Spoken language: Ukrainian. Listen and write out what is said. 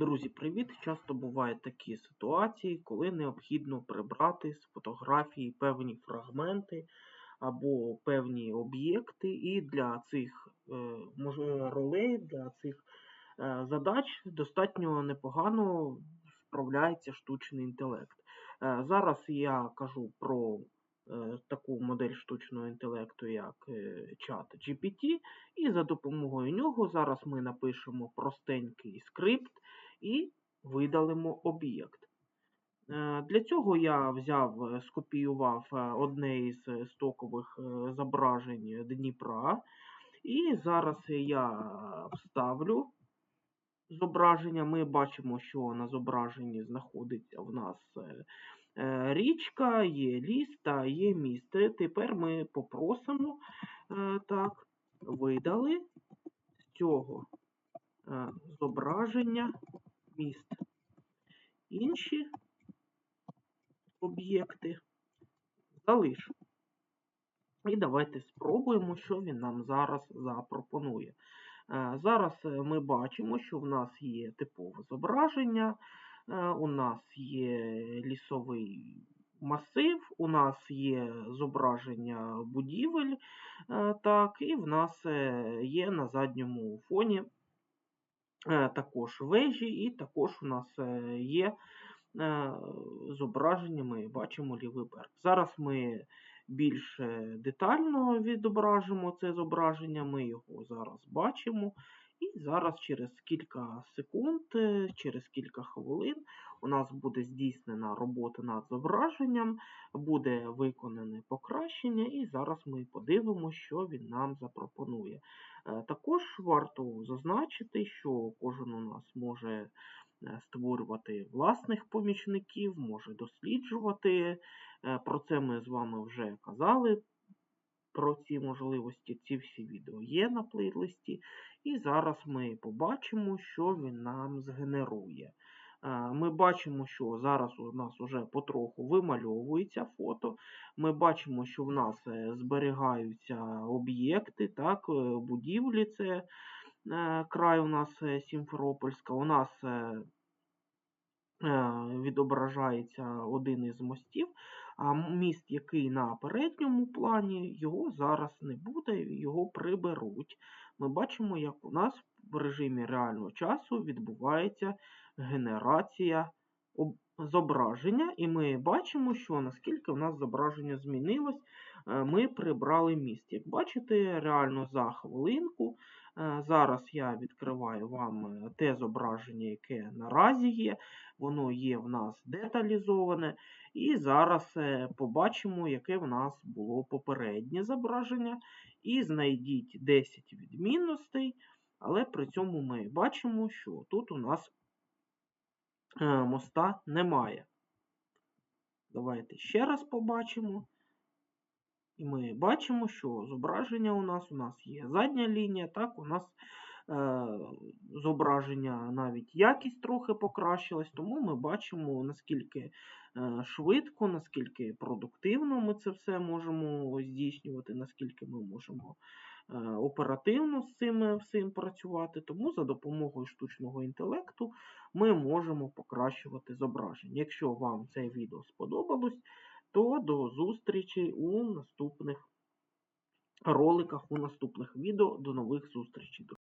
Друзі, привіт! Часто бувають такі ситуації, коли необхідно прибрати з фотографії певні фрагменти або певні об'єкти, і для цих е, можливо, ролей, для цих е, задач достатньо непогано справляється штучний інтелект. Е, Зараз я кажу про таку модель штучного інтелекту, як чат GPT, і за допомогою нього зараз ми напишемо простенький скрипт і видалимо об'єкт. Е, Для цього я взяв, е, скопіював е, одне із стокових зображень Дніпра, і зараз я вставлю зображення. Ми бачимо, що на зображенні знаходиться в нас річка, є ліс та є місто. Тепер ми попросимо так, видали з цього зображення міст. Інші об'єкти залиш. І давайте спробуємо, що він нам зараз запропонує. Е, Зараз е, ми бачимо, що в нас є типове зображення, е, у нас є лісовий масив, у нас є зображення будівель, так, і в нас є на задньому фоні також вежі, і також у нас е, є е, зображення, ми бачимо лівий берег. Зараз ми більш детально відображимо це зображення, ми його зараз бачимо. І зараз через кілька секунд, е, через кілька хвилин у нас буде здійснена робота над зображенням, буде виконане покращення, і зараз ми подивимося, що він нам запропонує. Е, Також варто зазначити, що кожен у нас може е, створювати власних помічників, може досліджувати. Про це ми з вами вже казали. Про ці можливості, ці всі відео є на плейлисті. І зараз ми побачимо, що він нам згенерує. Е, Ми бачимо, що зараз у нас вже потроху вимальовується фото. Ми бачимо, що в нас е, зберігаються об'єкти, так, е, будівлі. Це край у нас Сімферопольська. У нас відображається один із мостів, а міст, який на передньому плані, його зараз не буде, його приберуть. Ми бачимо, як у нас в режимі реального часу відбувається генерація зображення, і ми бачимо, що наскільки в нас зображення змінилось, е, ми прибрали міст. Як бачите, реально за хвилинку. Е, Зараз я відкриваю вам е, те зображення, яке наразі є. Воно є в нас деталізоване. І зараз е, побачимо, яке в нас було попереднє зображення. І знайдіть 10 відмінностей. Але при цьому ми бачимо, що тут у нас моста немає. Давайте ще раз побачимо. І ми бачимо, що зображення у нас у нас є задня лінія, так, у нас е, зображення навіть якість трохи покращилась, тому ми бачимо, наскільки е, швидко, наскільки продуктивно ми це все можемо здійснювати, наскільки ми можемо е, оперативно з цим всім працювати. Тому за допомогою штучного інтелекту ми можемо покращувати зображення. Якщо вам це відео сподобалось, то до зустрічі у наступних роликах, у наступних відео. До нових зустрічей.